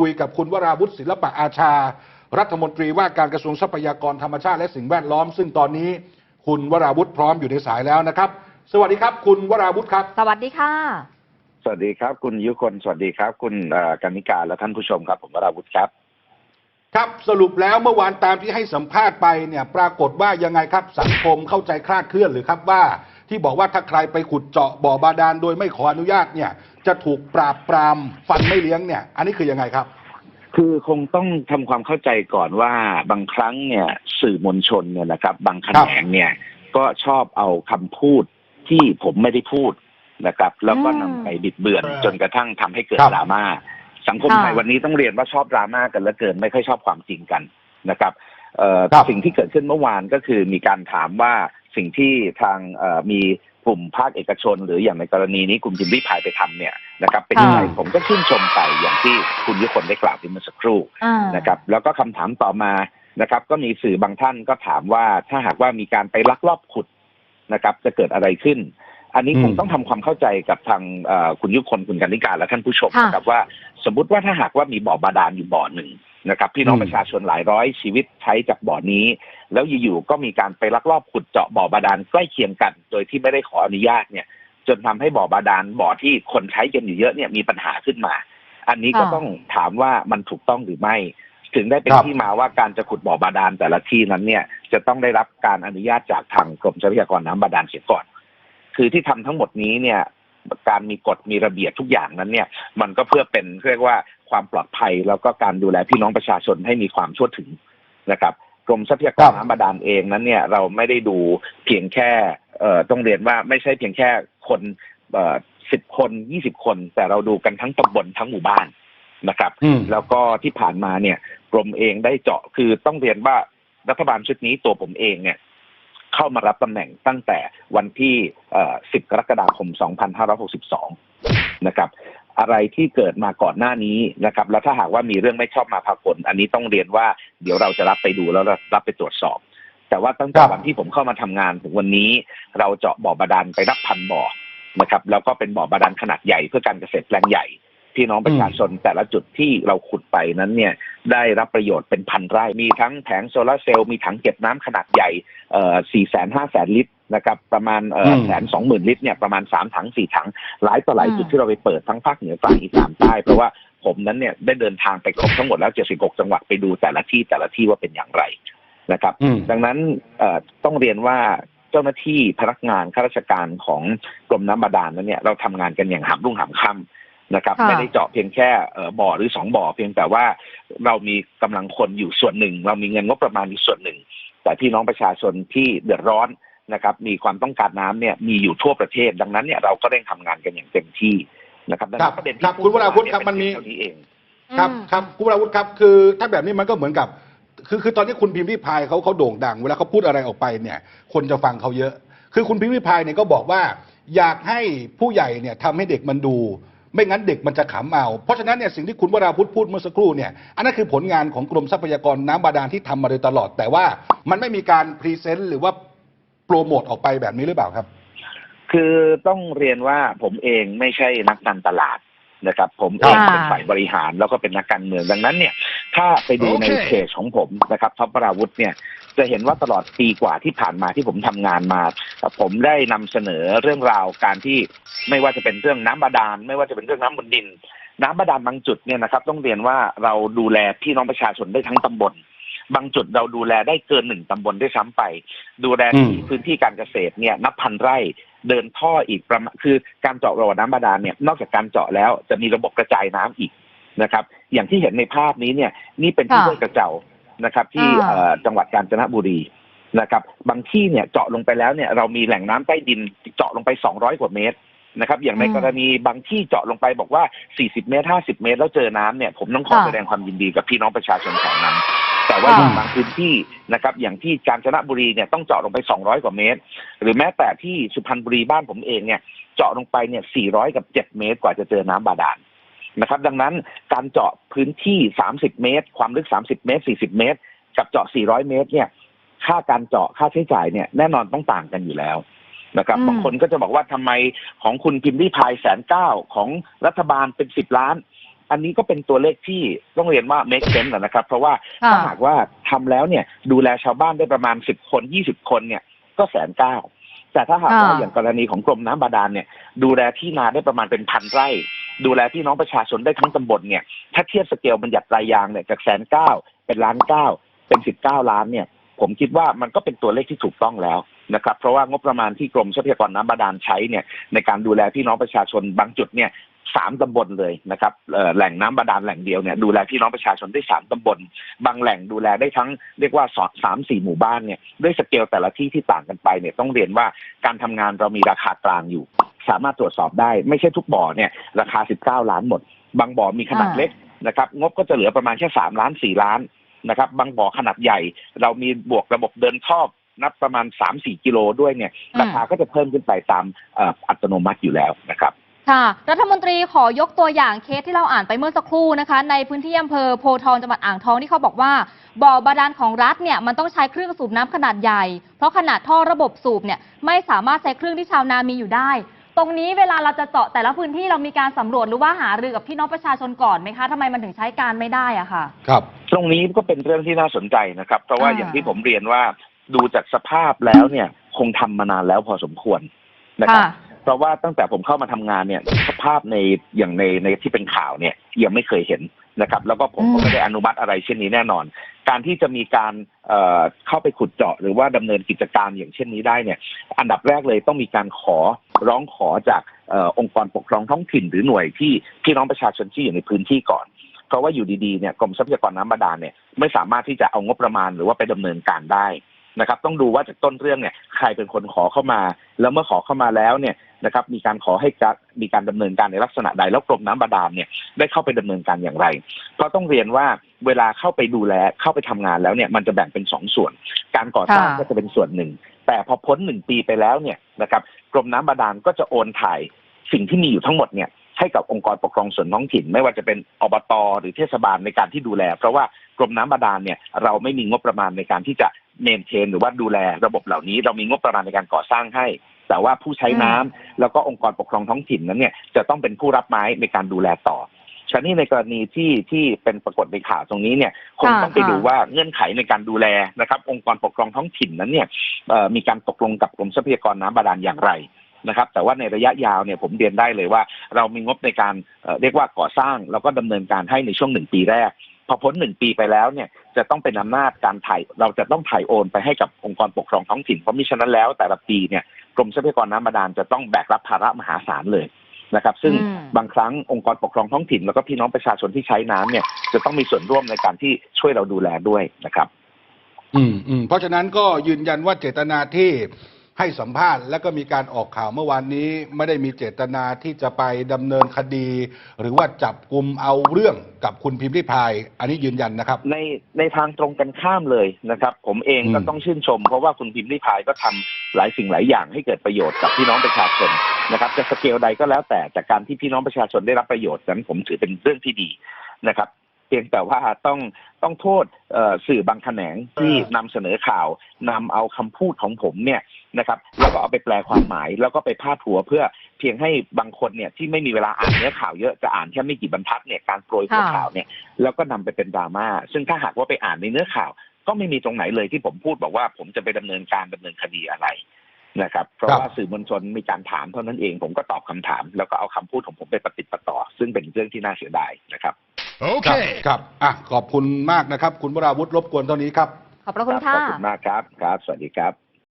คุยกับคุณวราวุฒิศิลปะอาชา รัฐมนตรีว่าการกระทรวงทรัพยากรธรรมชาติและสิ่งแวดล้อม ซึ่งตอนนี้คุณวราวุฒิพร้อมอยู่ในสายแล้วนะครับ สวัสดีครับ คุณวราวุฒิครับ สวัสดีค่ะ สวัสดีครับ คุณยุคนสวัสดีครับ คุณเอ่อกนิการและท่านผู้ชมครับ ผมวราวุฒิครับ ครับสรุปแล้วเมื่อวานตามที่ให้สัมภาษณ์ไปเนี่ย ปรากฏว่ายังไงครับสังคมเข้าใจคลาดเคลื่อนหรือครับว่า ที่บอกว่าถ้าใครไปขุดเจาะบ่อบาดาลโดยไม่ขออนุญาตเนี่ย จะถูกปราบปรามฟันไม่เลี้ยงเนี่ย อันนี้คือยังไงครับ คือคงต้องทำความเข้าใจก่อนว่าบางครั้งเนี่ยสื่อมวลชนเนี่ยนะครับ บางแขนงเนี่ยก็ชอบเอาคำพูดที่ผมไม่ได้พูดนะครับ แล้วก็อืมนำไปบิดเบือนครับจนกระทั่งทำให้เกิดครับดราม่าสังคมค่ะไทยวันนี้ต้องเรียนว่าชอบดราม่ากันเหลือเกินไม่ค่อยชอบความจริงกันนะครับเอ่อครับสิ่งที่เกิดขึ้นเมื่อวานก็คือมีการถามว่า สิ่งที่ทางเอ่อมีกลุ่มภาคเอกชน หรืออย่างในกรณีนี้กลุ่มจิมรี่พายไปทำเนี่ยนะครับเป็นยังไงค่ะผมก็ชื่นชมไปอย่างที่คุณยุคนได้กล่าวไปเมื่อสักครู่อ่านะครับแล้วก็คำถามต่อมานะครับก็มีสื่อบางท่านก็ถามว่าถ้าหากว่ามีการไปลักลอบขุดนะครับจะเกิดอะไรขึ้น อันนี้อืมคงต้องทำความเข้าใจกับทางเอ่อคุณยุคนคุณกันนิการและท่านผู้ชมค่ะนะครับว่า สมมุติว่าถ้าหากว่ามีบ่อบาดาลอยู่บ่อหนึ่ง นะครับพี่น้องอืมประชาชนหลายร้อยชีวิตใช้จากบ่อนี้ แล้วอยู่ๆก็มีการไปลักลอบขุดเจาะบ่อบาดาลใกล้เคียงกัน โดยที่ไม่ได้ขออนุญาตเนี่ย จนทำให้บ่อบาดาลบ่อที่คนใช้กันอยู่เยอะเนี่ยมีปัญหาขึ้นมา อันนี้ก็ค่ะต้องถามว่ามันถูกต้องหรือไม่ ถึงได้เป็นครับที่มาว่าการจะขุดบ่อบาดาลแต่ละที่นั้นเนี่ยจะต้องได้รับการอนุญาตจากทางกรมทรัพยากรน้ำบาดาลเสียก่อน คือที่ทำทั้งหมดนี้เนี่ยการมีกฎมีระเบียบทุกอย่างนั้นเนี่ย มันก็เพื่อเป็นเรียกว่า ความปลอดภัย แล้วก็การดูแลพี่น้องประชาชนให้มีความทั่วถึงนะครับกรมทรัพยากครัรบน้ำบาดาลเองนั้นเนี่ยเราไม่ได้ดูเพียงแค่เอ่อต้องเรียนว่าไม่ใช่เพียงแค่คนเอ่อสิบคนยี่สิบคน แต่เราดูกันทั้งตำบลทั้งหมู่บ้านนะครับ อืม แล้วก็ที่ผ่านมาเนี่ยกรมเองได้เจาะคือต้องเรียนว่ารัฐบาลชุดนี้ตัวผมเองเนี่ย เข้ามารับตำแหน่งตั้งแต่วันที่เอ่อ10 กรกฎาคม 2562 นะครับ อะไรที่เกิดมาก่อนหน้านี้นะครับ แล้วถ้าหากว่ามีเรื่องไม่ชอบมาพากลอันนี้ต้องเรียนว่าเดี๋ยวเราจะรับไปดูแล้วรับไปตรวจสอบ แต่ว่าตั้งแต่ครับวันที่ผมเข้ามาทำงานถึงวันนี้ เราเจาะบ่อบาดาลไปนับพันบ่อนะครับแล้วก็เป็นบ่อบาดาลขนาดใหญ่เพื่อการเกษตรแปลงใหญ่พี่น้องประชาชนแต่ละจุดที่เราขุดไปนั้นเนี่ยได้รับประโยชน์เป็นพันไร่ มีทั้งแผงโซลาร์เซลล์มีถังเก็บน้ำขนาดใหญ่เอ่อสี่แสนห้าแสนลิตร นะครับประมาณเอ่อมแสนสองหมื่นลิตรเนี่ยประมาณสามถังสี่ถัง หลายต่อหลายอืมจุดที่เราไปเปิดทั้งภาคเหนือกลางอีสานใต้เพราะว่าผมนั้นเนี่ยได้เดินทางไปครบทั้งหมดแล้ว 76 จังหวัดไปดูแต่ละที่แต่ละที่ว่าเป็นอย่างไรนะครับอืมดังนั้นเอ่อต้องเรียนว่าเจ้าหน้าที่พนักงานข้าราชการของกรมน้ำบาดาลนั้นเนี่ยเราทำงานกันอย่างหามรุ่งหามค่ำนะครับค่ะไม่ได้เจาะเพียงแค่เอ่อบ่อหรือสองบ่อเพียงแต่ว่าเรามีกำลังคนอยู่ส่วนหนึ่ง เรามีเงินงบประมาณอยู่ส่วนหนึ่ง แต่พี่น้องประชาชนที่เดือดร้อน นะครับมีความต้องการน้ำเนี่ยมีอยู่ทั่วประเทศ ดังนั้นเนี่ยเราก็เร่งทำงานกันอย่างเต็มที่นะครับดังครันั้บนประเด็นครัที่บคุณวราวุฒิครับพูดมันมีเป็เท่านี้เอง ครับอืม ครับคุณวราวุฒิครับคือถ้าแบบนี้มันก็เหมือนกับ คือคือตอนนี้คุณพิมพ์ริพายเขาเขาโด่งดัง เวลาเขาพูดอะไรออกไปเนี่ย คนจะฟังเขาเยอะ คือคุณพิมพ์ริพายเนี่ยก็บอกว่า อยากให้ผู้ใหญ่เนี่ยทำให้เด็กมันดู ไม่งั้นเด็กมันจะขำเอา เพราะฉะนั้นเนี่ยสิ่งที่คุณวราพุธพูดเมื่อสักครู่เนี่ยอันนั้นคือผลงานของกรมทรัพยากรน้ำบาดาลที่ทำมาโดยตลอด แต่ว่ามันไม่มีการพรีเซนต์หรือว่า โปรโมทออกไปแบบนี้หรือเปล่าครับ คือต้องเรียนว่าผมเองไม่ใช่นักการตลาดนะครับ ผมเองค่ะเป็นฝ่ายบริหารแล้วก็เป็นนักการเมืองดังนั้นเนี่ย ถ้าไปดูในโอเคเพจของผมนะครับท็อปปราวุธเนี่ย จะเห็นว่าตลอดปีกว่าที่ผ่านมาที่ผมทำงานมา ผมได้นำเสนอเรื่องราวการที่ไม่ว่าจะเป็นเรื่องน้ำบาดาล ไม่ว่าจะเป็นเรื่องน้ำบนดิน น้ำบาดาลบางจุดเนี่ยนะครับ ต้องเรียนว่าเราดูแลพี่น้องประชาชนได้ทั้งตำบล บางจุดเราดูแลได้เกินหนึ่งตำบลด้วยซ้ำไป ดูแลที่อืมพื้นที่การเกษตรเนี่ยนับพันไร่เดินท่ออีกประมาณคือการเจาะระบบน้ำบาดาลเนี่ยนอกจากการเจาะแล้วจะมีระบบกระจายน้ำอีกนะครับ อย่างที่เห็นในภาพนี้เนี่ยนี่เป็นที่ค่ะห้วยกระเจ้านะครับ ที่อ่าเอ่อจังหวัดกาญจนบุรีนะครับ บางที่เนี่ยเจาะลงไปแล้วเนี่ยเรามีแหล่งน้ำใต้ดินเจาะลงไป200กว่าเมตรนะครับ อย่างในอืมกรณีบางที่เจาะลงไปบอกว่า 40 เมตร 50 เมตร แล้วเจอน้ำเนี่ย ผมต้องขอค่ะแสดงความยินดีกับพี่น้องประชาชนแถวนั้น แต่ว่าค่ะอย่างบางพื้นที่นะครับอย่างที่กาญจนบุรีเนี่ยต้องเจาะลงไป 200 กว่าเมตร หรือแม้แต่ที่สุพรรณบุรีบ้านผมเองเนี่ยเจาะลงไปเนี่ย400 กับ 7 เมตร กว่าจะเจอน้ำบาดาลนะครับ ดังนั้นการเจาะพื้นที่ 30 เมตร ความลึก 30 เมตร 40 เมตร กับเจาะ 400 เมตรเนี่ยค่าการเจาะค่าใช้จ่ายเนี่ยแน่นอนต้องต่างกันอยู่แล้วนะครับอืมบางคนก็จะบอกว่าทำไมของคุณพิมพ์ริพายแสนเก้าของรัฐบาลเป็น10ล้าน อันนี้ก็เป็นตัวเลขที่ต้องเรียนว่า make sense นะครับ เพราะว่าค่ะถ้าหากว่าทำแล้วเนี่ยดูแลชาวบ้านได้ประมาณสิบคนยี่สิบคนเนี่ยก็แสนเก้าแต่ถ้าหากว่าค่ะอย่างกรณีของกรมน้ำบาดาลเนี่ย ดูแลที่นาได้ประมาณเป็นพันไร่ ดูแลพี่น้องประชาชนได้ทั้งตำบลเนี่ย ถ้าเทียบสเกลบัญญัติรายยางเนี่ยจากแสนเก้าเป็นล้านเก้าเป็นสิบเก้าล้านเนี่ย ผมคิดว่ามันก็เป็นตัวเลขที่ถูกต้องแล้วนะครับ เพราะว่างบประมาณที่กรมทรัพยากรน้ำบาดาลใช้เนี่ยในการดูแลพี่น้องประชาชนบางจุดเนี่ย สามตำบลเลยนะครับเอ่อแหล่งน้ำบาดาลแหล่งเดียวเนี่ยดูแลพี่น้องประชาชนได้สามตำบล บางแหล่งดูแลได้ทั้งเรียกว่าสอสามสี่หมู่บ้านเนี่ยด้วยสเกลแต่ละที่ที่ต่างกันไปเนี่ยต้องเรียนว่าการทำงานเรามีราคากลางอยู่ สามารถตรวจสอบได้ ไม่ใช่ทุกบ่อเนี่ยราคา19ล้านหมด บางบ่อมีขนาดอ่าเล็กนะครับงบก็จะเหลือประมาณแค่3ล้าน4ล้านนะครับบางบ่อขนาดใหญ่ เรามีบวกระบบเดินท่อนับประมาณ 3-4 กิโลด้วยเนี่ยราคาก็จะเพิ่มขึ้นไปตามเอ่ออัตโนมัติอยู่แล้วนะครับ ค่ะ รัฐมนตรีขอยกตัวอย่างเคสที่เราอ่านไปเมื่อสักครู่นะคะ ในพื้นที่อำเภอโพธิ์ทองจังหวัดอ่างทองที่เขาบอกว่าบ่อบาดาลของรัฐเนี่ยมันต้องใช้เครื่องสูบน้ำขนาดใหญ่ เพราะขนาดท่อระบบสูบเนี่ยไม่สามารถใช้เครื่องที่ชาวนามีอยู่ได้ ตรงนี้เวลาเราจะเจาะแต่ละพื้นที่เรามีการสำรวจหรือว่าหารือกับพี่น้องประชาชนก่อนไหมคะทำไมมันถึงใช้การไม่ได้อะค่ะ ครับ ตรงนี้ก็เป็นเรื่องที่น่าสนใจนะครับ เพราะว่าอ่า อย่างที่ผมเรียนว่าดูจากสภาพแล้วเนี่ยคงทำมานานแล้วพอสมควรนะครับ ค่ะ เพราะว่าตั้งแต่ผมเข้ามาทำงานเนี่ยสภาพในอย่างในในที่เป็นข่าวเนี่ยยังไม่เคยเห็นนะครับ แล้วก็ผมก็อืมไม่ได้อนุมัติอะไรเช่นนี้แน่นอน การที่จะมีการเอ่อเข้าไปขุดเจาะหรือว่าดำเนินกิจการอย่างเช่นนี้ได้เนี่ย อันดับแรกเลยต้องมีการขอร้องขอจากเออองค์กรปกครองท้องถิ่นหรือหน่วยที่พี่น้องประชาชนที่อยู่ในพื้นที่ก่อนเพราะว่าอยู่ดีๆเนี่ยกรมทรัพยากรน้ำบาดาลเนี่ยไม่สามารถที่จะเอางบประมาณหรือว่าไปดำเนินการได้นะครับต้องดูว่าจากต้นเรื่องเนี่ยใครเป็นคนขอเข้ามา แล้วเมื่อขอเข้ามาแล้วเนี่ย นะครับมีการขอให้การมีการดำเนินการในลักษณะใดแล้วกรมน้ำบาดาลเนี่ยได้เข้าไปดำเนินการอย่างไรเพราะต้องเรียนว่าเวลาเข้าไปดูแลเข้าไปทำงานแล้วเนี่ยมันจะแบ่งเป็นสองส่วน การก่อสร้างค่ะก็จะเป็นส่วนหนึ่ง แต่พอพ้นหนึ่งปีไปแล้วเนี่ยนะครับกรมน้ำบาดาลก็จะโอนถ่ายสิ่งที่มีอยู่ทั้งหมดเนี่ยให้กับองค์กรปกครองส่วนท้องถิ่น ไม่ว่าจะเป็นอบตหรือเทศบาลในการที่ดูแล เพราะว่ากรมน้ำบาดาลเนี่ยเราไม่มีงบประมาณในการที่จะเมนเทนหรือว่าดูแลระบบเหล่านี้ เรามีงบประมาณในการก่อสร้างให้ แต่ว่าผู้ใช้น้ำแล้วก็องค์กรปกครองท้องถิ่นนั้นเนี่ยจะต้องเป็นผู้รับไม้ในการดูแลต่อฉะนี้ในกรณีที่ที่เป็นปรากฏในข่าวตรงนี้เนี่ยคงค่ะต้องไปค่ะดูว่าเงื่อนไขในการดูแลนะครับ องค์กรปกครองท้องถิ่นนั้นเนี่ยเอ่อมีการตกลงกับกรมทรัพยากรน้ำบาดาลอย่างไรนะครับ แต่ว่าในระยะยาวเนี่ยผมเรียนได้เลยว่า เรามีงบในการเอ่อเรียกว่าก่อสร้าง แล้วก็ดำเนินการให้ในช่วงหนึ่งปีแรกพอพ้นหนึ่งปีไปแล้วเนี่ยจะต้องเป็นอำนาจการถ่ายเราจะต้องถ่ายโอนไปให้กับองค์กรปกครองท้องถิ่นเพราะมิฉะนั้นแล้วแต่ละปีเนี่ย กรมทรัพยากรน้ำบาดาลจะต้องแบกรับภาระมหาศาลเลยนะครับ ซึ่งอืม บางครั้งองค์กรปกครองท้องถิ่นแล้วก็พี่น้องประชาชนที่ใช้น้ำเนี่ยจะต้องมีส่วนร่วมในการที่ช่วยเราดูแลด้วยนะครับ อืมอืมเพราะฉะนั้นก็ยืนยันว่าเจตนาที่ ให้สัมภาษณ์ แล้วก็มีการออกข่าวเมื่อวานนี้ ไม่ได้มีเจตนาที่จะไปดำเนินคดี หรือว่าจับกลุ่มเอาเรื่องกับคุณพิมพ์ริพาย อันนี้ยืนยันนะครับ ในในทางตรงกันข้ามเลยนะครับ ผมเองก็อืม ต้องชื่นชม เพราะว่าคุณพิมพ์ริพายก็ทำหลายสิ่งหลายอย่างให้เกิดประโยชน์กับพี่น้องประชาชนนะครับ จะสเกลใดก็แล้วแต่จากการที่พี่น้องประชาชนได้รับประโยชน์นั้นผมถือเป็นเรื่องที่ดีนะครับเพียงแต่ว่าต้องต้องโทษเอ่อสื่อบางแขนงที่นำเสนอข่าวนำเอาคำพูดของผมเนี่ยนะครับแล้วก็เอาไปแปลความหมาย แล้วก็ไปพาดหัวเพื่อเพียงให้บางคนเนี่ยที่ไม่มีเวลาอ่านเนื้อข่าวเยอะจะอ่านแค่ไม่กี่บรรทัดเนี่ยการโปรยหัวค่ะข่าวเนี่ยแล้วก็นำไปเป็นดราม่าซึ่งถ้าหากว่าไปอ่านในเนื้อข่าว ก็ไม่มีตรงไหนเลยที่ผมพูดบอกว่าผมจะไปดำเนินการดำเนินคดีอะไรนะครับเพราะครับว่าสื่อมวลชนมีการถามเท่านั้นเองผมก็ตอบคำถาม แล้วก็เอาคำพูดของผมไปปฏิดประต่อ ซึ่งเป็นเรื่องที่น่าเสียดายนะครับ ค รับครับอะขอบคุณมากนะครับ คุณวราวุฒิรบกวนเท่านี้ครับ ขอบพระคุณครัค่ะ ขอบคุณมากครับ ครับ สวัสดีครับ